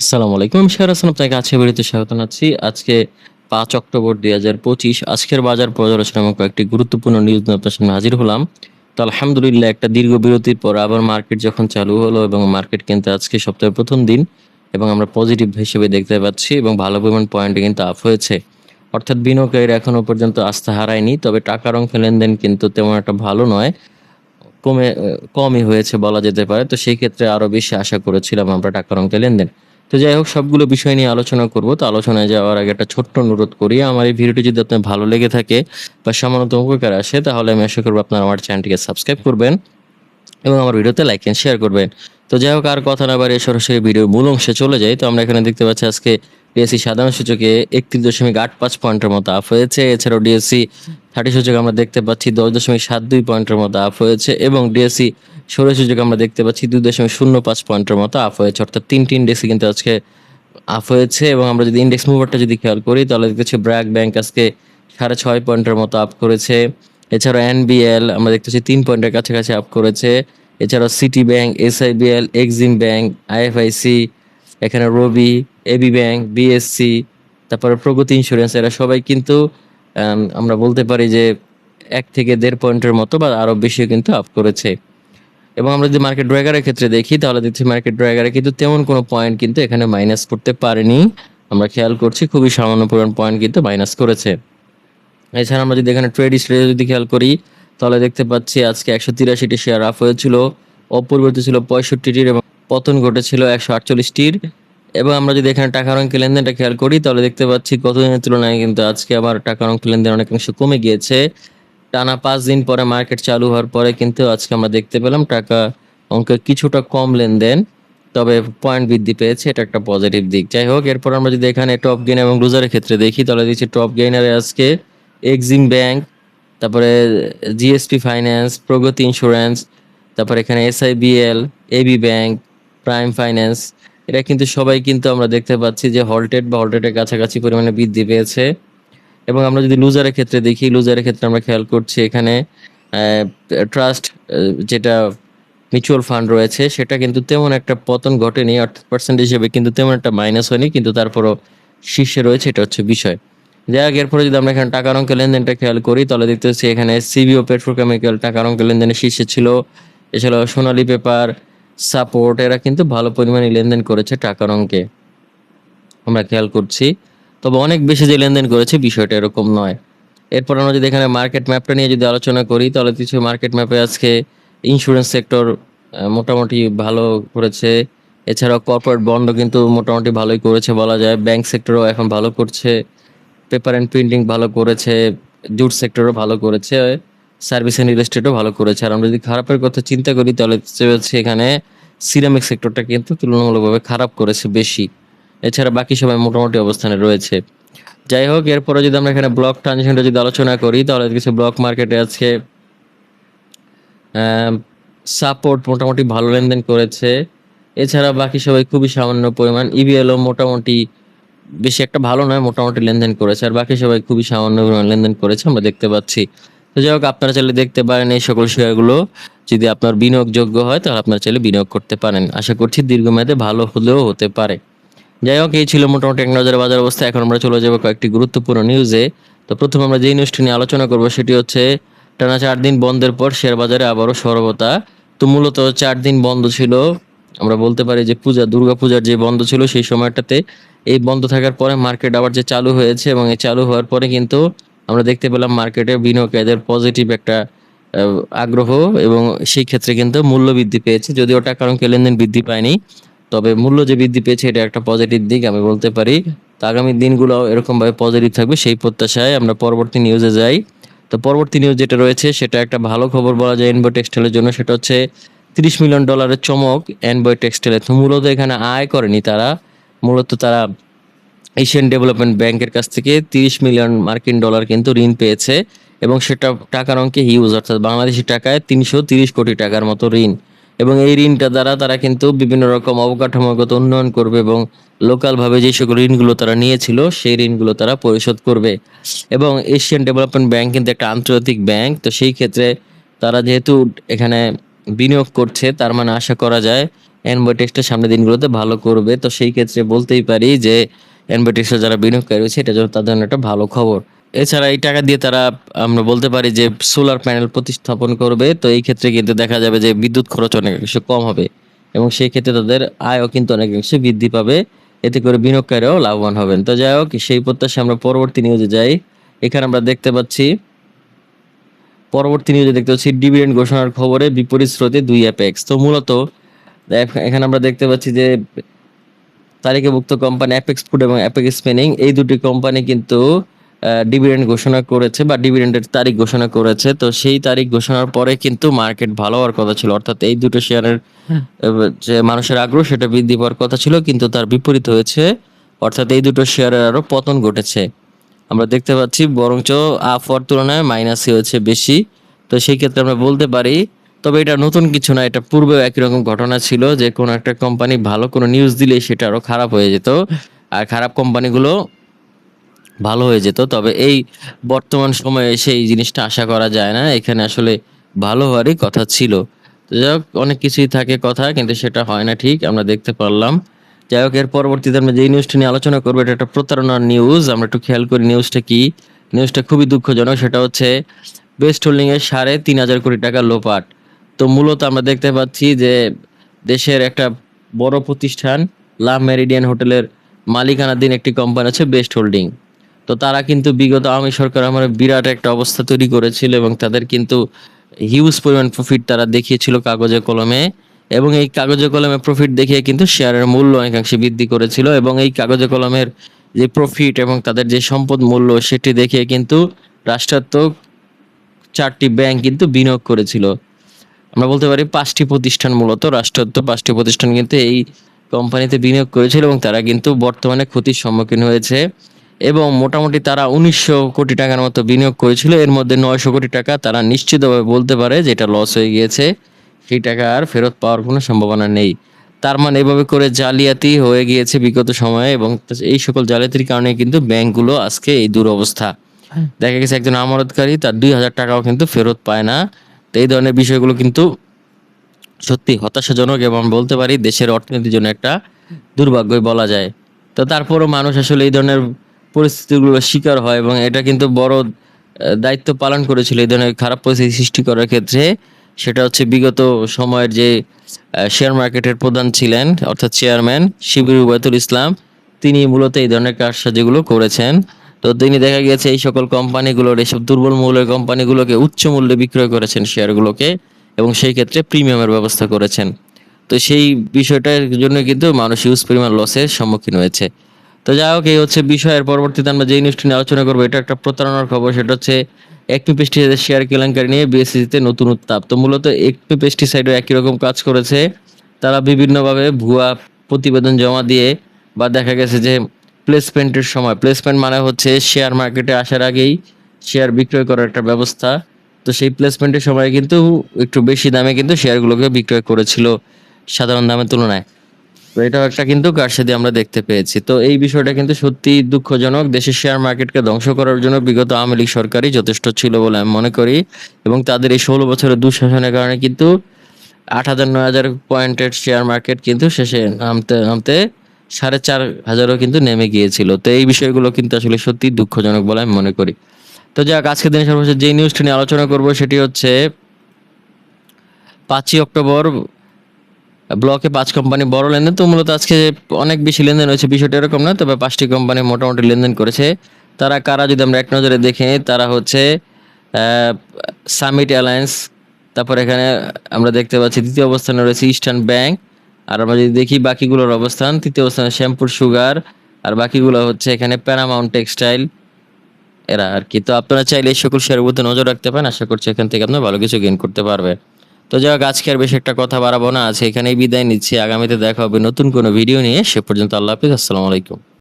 আসসালামু আলাইকুম, আমি শেয়ার হাসান, আপনাকে আছে বেরিতে স্বাগত জানাচ্ছি। আজকে পাঁচ অক্টোবর দুই হাজার পঁচিশ, আজকের বাজার পর্যালোচনা এবং কয়েকটি গুরুত্বপূর্ণ নিউজ নিয়ে আপনার সামনে হাজির হলাম। তো আলহামদুলিল্লাহ, একটা দীর্ঘ বিরতির পর আবার মার্কেট যখন চালু হলো এবং মার্কেট কিন্তু আজকে সপ্তাহের প্রথম দিন এবং আমরা পজিটিভ হিসেবে দেখতে পাচ্ছি এবং ভালো পরিমাণ পয়েন্টে কিন্তু আপ হয়েছে। অর্থাৎ বিনিয়োগকারীরা এখনও পর্যন্ত আস্থা হারায়নি, তবে টাকার অঙ্ক লেনদেন কিন্তু তেমন একটা ভালো নয়। কমে, কমই হয়েছে বলা যেতে পারে, তো সেই ক্ষেত্রে আরও বেশি আশা করেছিলাম আমরা টাকার অঙ্কে লেনদেন। তো যাই হোক, সবগুলো বিষয় নিয়ে আলোচনা করব। তো আলোচনায় যাওয়ার আগে একটা ছোট্ট অনুরোধ করি। আমার এই ভিডিওটি যদি আপনার ভালো লেগে থাকে বা সামান্যতম উপকার আসে, তাহলে আমি আশা করব আপনার আমার চ্যানেলটিকে সাবস্ক্রাইব করবেন এবং আমার ভিডিওতে লাইক এন্ড শেয়ার করবেন। তো যাই হোক, আর কথা না বাড়িয়ে সরাসরি ভিডিও মূল অংশে চলে যাই। তো আমরা এখানে দেখতে পাচ্ছি আজকে ডিএসসি সাধারণ সূচকে একত্রিশ দশমিক আট পাঁচ পয়েন্টের মতো আপ হয়েছে। এছাড়াও ডিএসসি থার্টি সূচক আমরা দেখতে পাচ্ছি, দশ দশমিক সাত দুই পয়েন্টের মতো আপ হয়েছে এবং ডিএসসি ষোলো সূচক আমরা দেখতে পাচ্ছি, দুই দশমিক শূন্য পাঁচ পয়েন্টের মতো আপ হয়েছে। অর্থাৎ তিনটি ইন্ডেক্সই কিন্তু আজকে আপ হয়েছে এবং আমরা যদি ইন্ডেক্স মুভারটা যদি খেয়াল করি, তাহলে দেখতেছি ব্র্যাক ব্যাংক আজকে সাড়ে ছয় পয়েন্টের মতো আপ করেছে। এছাড়াও এনবিএল আমরা দেখতেছি তিন পয়েন্টের কাছাকাছি আপ করেছে। এছাড়াও City Bank SIBL Exim Bank IFIC এখানে রবি এবি ব্যাংক বিএসসি তারপরে প্রগতি ইন্স্যুরেন্স এরা সবাই কিন্তু আমরা বলতে পারি যে এক থেকে দেড় পয়েন্টের মতো বা আরও বেশিও কিন্তু আপ করেছে। এবং আমরা যদি মার্কেট ড্রাইগারের ক্ষেত্রে দেখি, তাহলে দেখছি মার্কেট ড্রাইগারে কিন্তু তেমন কোনো পয়েন্ট কিন্তু এখানে মাইনাস করতে পারেনি। আমরা খেয়াল করছি খুবই সামান্য পরিমাণ পয়েন্ট কিন্তু মাইনাস করেছে। এছাড়া আমরা যদি এখানে ট্রেড হিস্ট্রি যদি খেয়াল করি, তাহলে দেখতে পাচ্ছি আজকে একশো তিরাশিটি শেয়ার আপ হয়েছিল। অপরিবর্তিত ছিল পঁয়ষট্টিটির এবং পতন ঘটেছিল একশো আটচল্লিশটির। এবং আমরা যদি এখানে টাকার অঙ্কে লেনদেনটা খেয়াল করি, তাহলে দেখতে পাচ্ছি গতদিনের তুলনায় কিন্তু আজকে আবার টাকার অঙ্ক লেনদেন অনেকাংশ কমে গিয়েছে। টানা পাঁচ দিন পরে মার্কেট চালু হওয়ার পরে কিন্তু আজকে আমরা দেখতে পেলাম টাকা অঙ্কের কিছুটা কম লেনদেন, তবে পয়েন্ট বৃদ্ধি পেয়েছে, এটা একটা পজিটিভ দিক। যাই হোক, এরপর আমরা যদি এখানে টপ গেইন এবং লুজারের ক্ষেত্রে দেখি, তাহলে দেখছি টপ গেইনারে আজকে এক্সিম ব্যাংক, তারপরে জিএসপি ফাইন্যান্স, প্রগতি ইন্স্যুরেন্স, তারপরে এখানে SIBL, AB bank, prime finance এটা কিন্তু সবাই কিন্তু আমরা দেখতে পাচ্ছি যে হল্টেড বা হল্টেডের কাছাকাছি পরিমাণে বৃদ্ধি পেয়েছে। এবং আমরা যদি লুজারের ক্ষেত্রে দেখি লুজারের ক্ষেত্রে আমরা খেয়াল করছি এখানে ট্রাস্ট যেটা মিউচুয়াল ফান্ড রয়েছে, সেটা কিন্তু তেমন একটা পতন ঘটেনি, অর্থাৎ পার্সেন্ট হিসেবে কিন্তু তেমন একটা মাইনাস হয়নি, কিন্তু তারপরও শীর্ষে রয়েছে, এটা হচ্ছে বিষয়। যাই হোক, এরপরে যদি আমরা এখানে টাকার অঙ্কের লেনদেনটা খেয়াল করি, তাহলে দেখতে পাচ্ছি এখানে সিবিও পেট্রোকেমিক্যাল টাকার অঙ্কের লেনদেনের শীর্ষে ছিল এছাড়াও সোনালী পেপার সাপোর্ট এরা কিন্তু ভালো পরিমাণে লেনদেন করেছে টাকার অঙ্কে। আমরা খেয়াল করছি। তবে অনেক বেশি যে লেনদেন করেছে বিষয়টা এরকম নয়। এরপর আমরা যদি এখানে মার্কেট ম্যাপটা নিয়ে যদি আলোচনা করি, তাহলে কিছু মার্কেট ম্যাপে আজকে ইন্স্যুরেন্স সেক্টর মোটামুটি ভালো করেছে। এছাড়াও কর্পোরেট বন্ডও কিন্তু মোটামুটি ভালোই করেছে বলা যায়। ব্যাংক সেক্টরও এখন ভালো করছে। পেপার অ্যান্ড প্রিন্টিং ভালো করেছে। জুট সেক্টরও ভালো করেছে। সার্ভিস অ্যান্ড রিয়েল এস্টেটও ভালো করেছে। আর আমরা যদি খারাপের কথা চিন্তা করি, তাহলে এখানে সিরামিক সেক্টরটা কিন্তু তুলনামূলকভাবে খারাপ করেছে বেশি। এছাড়া বাকি সবাই মোটামুটি অবস্থানে রয়েছে। যাই হোক, এরপরে যদি আমরা এখানে ব্লক ট্রানজেকশনটা যদি আলোচনা করি, তাহলে কিছু ব্লক মার্কেটে আজকে সাপোর্ট মোটামুটি ভালো লেনদেন করেছে। এছাড়া বাকি সবাই খুবই সামান্য পরিমাণ ইবিএলও মোটামুটি বেশি একটা ভালো নয়, মোটামুটি লেনদেন করেছে। আর বাকি সবাই খুবই সামান্য পরিমাণ লেনদেন করেছে, আমরা দেখতে পাচ্ছি। তো যাই হোক, আপনারা চাইলে দেখতে পারেন এই সকল শেয়ারগুলো। যদি আপনার বিনিয়োগযোগ্য হয়, তাহলে আপনারা চাইলে বিনিয়োগ করতে পারেন। আশা করছি দীর্ঘমেয়াদে ভালো হলেও হতে পারে। যাই হোক, এই ছিল মোটামুটি এক নজরে বাজার অবস্থা। এখন আমরা চলে যাব কয়েকটি গুরুত্বপূর্ণ নিউজে তো প্রথমে আমরা যে নিউজটি নিয়ে আলোচনা করব, সেটি হচ্ছে, টানা চার দিন বন্ধের পর শেয়ার বাজারে আবারও সরবতা। তো মূলত চার দিন বন্ধ ছিল। আমরা বলতে পারি যে পূজা, দুর্গা পূজার যে বন্ধ ছিল, সেই সময়টাতে এই বন্ধ থাকার পরে মার্কেট আবার যে চালু হয়েছে এবং এই চালু হওয়ার পরে কিন্তু আমরা দেখতে পেলাম মার্কেটে বিনিয়োগকারীদের পজিটিভ একটা আগ্রহ এবং সেই ক্ষেত্রে কিন্তু মূল্য বৃদ্ধি পেয়েছে। যদিও টাকার অঙ্কে লেনদেন বৃদ্ধি পায়নি, তবে মূল্য যে বৃদ্ধি পেয়েছে এটা একটা পজিটিভ দিক আমি বলতে পারি। তো আগামী দিনগুলো এরকমভাবে পজিটিভ থাকবে সেই প্রত্যাশায় আমরা পরবর্তী নিউজে যাই। তো পরবর্তী নিউজ যেটা রয়েছে, সেটা একটা ভালো খবর বলা যায় এনবয় টেক্সটাইলের জন্য, সেটা হচ্ছে তিরিশ মিলিয়ন ডলারের চমক এনবয় টেক্সটাইলে তো মূলত এখানে আয় করেনি তারা, মূলত তারা এশিয়ান ডেভেলপমেন্ট ব্যাংকের কাছ থেকে তিরিশ মিলিয়ন মার্কিন ডলার কিন্তু ঋণ পেয়েছে এবং সেটা টাকার অঙ্কে হিউজ অর্থাৎ বাংলাদেশি টাকায় তিনশো তিরিশ কোটি টাকার মতো ঋণ। এবং এই ঋণটা দ্বারা তারা কিন্তু বিভিন্ন রকম অবকাঠামোগত উন্নয়ন করবে এবং লোকালভাবে যে সকল ঋণগুলো তারা নিয়েছিল, সেই ঋণগুলো তারা পরিশোধ করবে। এবং এশিয়ান ডেভেলপমেন্ট ব্যাংক কিন্তু একটা আন্তর্জাতিক ব্যাংক, তো সেই ক্ষেত্রে তারা যেহেতু এখানে বিনিয়োগ করছে, তার মানে আশা করা যায় অ্যানবয়টেক্সটা সামনের দিনগুলোতে ভালো করবে। তো সেই ক্ষেত্রে বলতেই পারি যে অ্যানবয়টেক্সে যারা বিনিয়োগকারী রয়েছে এটা জন্য তাদের জন্য একটা ভালো খবর। এছাড়া এই টাকা দিয়ে তারা, আমরা বলতে পারি যে সোলার প্যানেল প্রতিস্থাপন করবে, তো এই ক্ষেত্রে কিন্তু দেখা যাবে যে বিদ্যুৎ খরচ অনেকাংশে কম হবে এবং সেই ক্ষেত্রে তাদের আয়ও কিন্তু অনেকাংশে বৃদ্ধি পাবে। এতে করে বিনিয়োগকারীরাও লাভবান হবেন। তো যাই হোক, সেই প্রত্যাশা আমরা পরবর্তী নিউজে যাই। এখানে আমরা দেখতে পাচ্ছি, পরবর্তী নিউজে দেখতে পাচ্ছি ডিভিডেন্ড ঘোষণার খবরে বিপরীত স্রোতে দুই অ্যাপেক্স তো মূলত এখানে আমরা দেখতে পাচ্ছি যে তালিকাভুক্ত কোম্পানি অ্যাপেক্স ফুড এবং অ্যাপেক্স স্পেনিং এই দুটি কোম্পানি কিন্তু ডিভিডেন্ড ঘোষণা করেছে বা ডিভিডেন্ডের তারিখ ঘোষণা করেছে। তো সেই তারিখ ঘোষণার পরে কিন্তু মার্কেট ভালো হওয়ার কথা ছিল। অর্থাৎ এই দুটো শেয়ারের যে মানুষের আগ্রহ সেটা বৃদ্ধি পাওয়ার কথা ছিল কিন্তু তার বিপরীত হয়েছে। অর্থাৎ এই দুটো শেয়ারের আরও পতন ঘটেছে। আমরা দেখতে পাচ্ছি বরঞ্চ আপ হওয়ার তুলনায় মাইনাসই হয়েছে বেশি। তো সেই ক্ষেত্রে আমরা বলতে পারি তবে এটা নতুন কিছু না, এটা পূর্বেও একই রকম ঘটনা ছিল যে কোনো একটা কোম্পানি ভালো কোনো নিউজ দিলে সেটা আরও খারাপ হয়ে যেত আর খারাপ কোম্পানিগুলো ভালো হয়ে যেত। তবে এই বর্তমান সময়ে সেই জিনিসটা আশা করা যায় না, এখানে আসলে ভালো হওয়ারই কথা ছিল। যাই হোক, অনেক কিছুই থাকে কথা, কিন্তু সেটা হয় না ঠিক, আমরা দেখতে পারলাম। যাই হোক, এর পরবর্তীতে আমরা যেই নিউজটা নিয়ে আলোচনা করব, এটা একটা প্রতারণার নিউজ আমরা একটু খেয়াল করি নিউজটা কি। নিউজটা খুবই দুঃখজনক, সেটা হচ্ছে বেস্ট হোল্ডিং এর সাড়ে তিন হাজার কোটি টাকা লোপাট। তো মূলত আমরা দেখতে পাচ্ছি যে দেশের একটা বড় প্রতিষ্ঠান লা মেরিডিয়ান হোটেলের মালিকানাধীন একটি কোম্পানি আছে বেস্ট হোল্ডিং তো তারা কিন্তু বিগত আওয়ামী সরকার আমার বিরাট একটা অবস্থা তৈরি করেছিল এবং তাদের কিন্তু হিউজ পরিমাণ প্রফিট তারা দেখিয়েছিল কাগজে কলমে এবং এই কাগজে কলমে প্রফিট দেখিয়ে কিন্তু শেয়ারের মূল্য অনেকাংশে বৃদ্ধি করেছিল এবং এই কাগজে কলমের যে প্রফিট এবং তাদের যে সম্পদ মূল্য সেটি দেখিয়ে কিন্তু রাষ্ট্রায়ত্ত চারটি ব্যাংক কিন্তু বিনিয়োগ করেছিল। আমরা বলতে পারি পাঁচটি প্রতিষ্ঠান মূলত রাষ্ট্রায়ত্ত পাঁচটি প্রতিষ্ঠান কিন্তু এই কোম্পানিতে বিনিয়োগ করেছিল এবং তারা কিন্তু বর্তমানে ক্ষতির সম্মুখীন হয়েছে এবং মোটামুটি তারা উনিশশো কোটি টাকার মতো বিনিয়োগ করেছিল। এর মধ্যে নয়শো কোটি টাকা তারা নিশ্চিতভাবে বলতে পারে যে এটা লস হয়ে গিয়েছে। সেই টাকা আর ফেরত পাওয়ার কোনো সম্ভাবনা নেই। তার মানে এভাবে করে জালিয়াতি হয়ে গিয়েছে বিগত সময়ে এবং এই সকল জালিয়াতির কারণে কিন্তু ব্যাংকগুলো আজকে এই দুরবস্থা। দেখা গেছে একজন আমানতকারী তার দুই হাজার টাকাও কিন্তু ফেরত পায় না। এই ধরনের বিষয়গুলো কিন্তু সত্যি হতাশাজনক এবং বলতে পারি দেশের অর্থনীতির জন্য একটা দুর্ভাগ্যই বলা যায়। তো তারপরও মানুষ আসলে এই ধরনের পরিস্থিতিগুলোর শিকার হয় এবং এটা কিন্তু বড় দায়িত্ব পালন করেছিল এই ধরনের খারাপ পরিস্থিতি সৃষ্টি করার ক্ষেত্রে। সেটা হচ্ছে বিগত সময়ের যে শেয়ার মার্কেটের প্রধান ছিলেন, অর্থাৎ চেয়ারম্যান শিবির উবায়তুল ইসলাম, তিনি মূলত এই ধরনের কারসাজিগুলো করেছেন। তো তিনি দেখা গেছে এই সকল কোম্পানিগুলোর এইসব দুর্বল মূল্যের কোম্পানিগুলোকে উচ্চ মূল্যে বিক্রয় করেছেন শেয়ারগুলোকে এবং সেই ক্ষেত্রে প্রিমিয়ামের ব্যবস্থা করেছেন। তো সেই বিষয়টার জন্য কিন্তু মানুষ ইউজ পরিমাণ লসের সম্মুখীন হয়েছে। তো যাই হোক, এই হচ্ছে বিষয়ের পরবর্তীতে আমরা যে নিউজটি নিয়ে আলোচনা করব, এটা একটা প্রতারণার খবর, সেটা হচ্ছে একমি পেস্টিসাইডের শেয়ার কেলেঙ্কারি নিয়ে বিএসসিতে নতুন উত্তাপ। তো মূলত একমি পেস্টিসাইডও একই রকম কাজ করেছে। তারা বিভিন্নভাবে ভুয়া প্রতিবেদন জমা দিয়ে বা দেখা গেছে যে প্লেসমেন্টের সময়। প্লেসমেন্ট মানে হচ্ছে শেয়ার মার্কেটে আসার আগেই শেয়ার বিক্রয় করার একটা ব্যবস্থা। তো সেই প্লেসমেন্টের সময় কিন্তু একটু বেশি দামে কিন্তু শেয়ারগুলোকে বিক্রয় করেছিল সাধারণ দামের তুলনায়। তো এটাও একটা কিন্তু কারসাদি আমরা দেখতে পেয়েছি। তো এই বিষয়টা কিন্তু সত্যি দুঃখজনক। দেশের শেয়ার মার্কেটকে ধ্বংস করার জন্য বিগত আওয়ামী লীগ সরকারই যথেষ্ট ছিল বলে আমি মনে করি। এবং তাদের এই ষোলো বছরের দুঃশাসনের কারণে কিন্তু আট হাজার, নয় হাজার পয়েন্টের শেয়ার মার্কেট কিন্তু শেষে নামতে নামতে সাড়ে চার হাজারও কিন্তু নেমে গিয়েছিল। তো এই বিষয়গুলো কিন্তু আসলে সত্যি দুঃখজনক বলে আমি মনে করি। তো যাক, আজকের দিনে সর্বশেষ যে নিউজটি নিয়ে আলোচনা করব সেটি হচ্ছে পাঁচই অক্টোবর, ব্লকে পাঁচ কোম্পানি বড় লেনদেন। তো মূলত আজকে অনেক বেশি লেনদেন হয়েছে বিষয়টা এরকম না, তবে পাঁচটি কোম্পানি মোটামুটি লেনদেন করেছে। তারা কারা যদি আমরা এক নজরে দেখে তারা হচ্ছে সামিট অ্যালায়েন্স তারপর এখানে আমরা দেখতে পাচ্ছি, দ্বিতীয় অবস্থানে রয়েছে ইস্টার্ন ব্যাংক আর আমরা যদি দেখি বাকিগুলোর অবস্থান, তৃতীয় অবস্থানে শ্যাম্পুর সুগার, আর বাকিগুলো হচ্ছে এখানে প্যারামাউন্ট টেক্সটাইল এরা আর কি। তো আপনারা চাইলে এই সকল শেয়ারের মধ্যে নজর রাখতে পারেন, আশা করছি এখান থেকে আপনারা ভালো কিছু গেইন করতে পারবে তো যা আজকে আর বেশি একটা কথা বাড়াবো না আছে এখানেই বিদায় নিচ্ছি। আগামীতে দেখা হবে নতুন কোনো ভিডিও নিয়ে, সে পর্যন্ত আল্লাহ হাফিজ, আসসালামু আলাইকুম।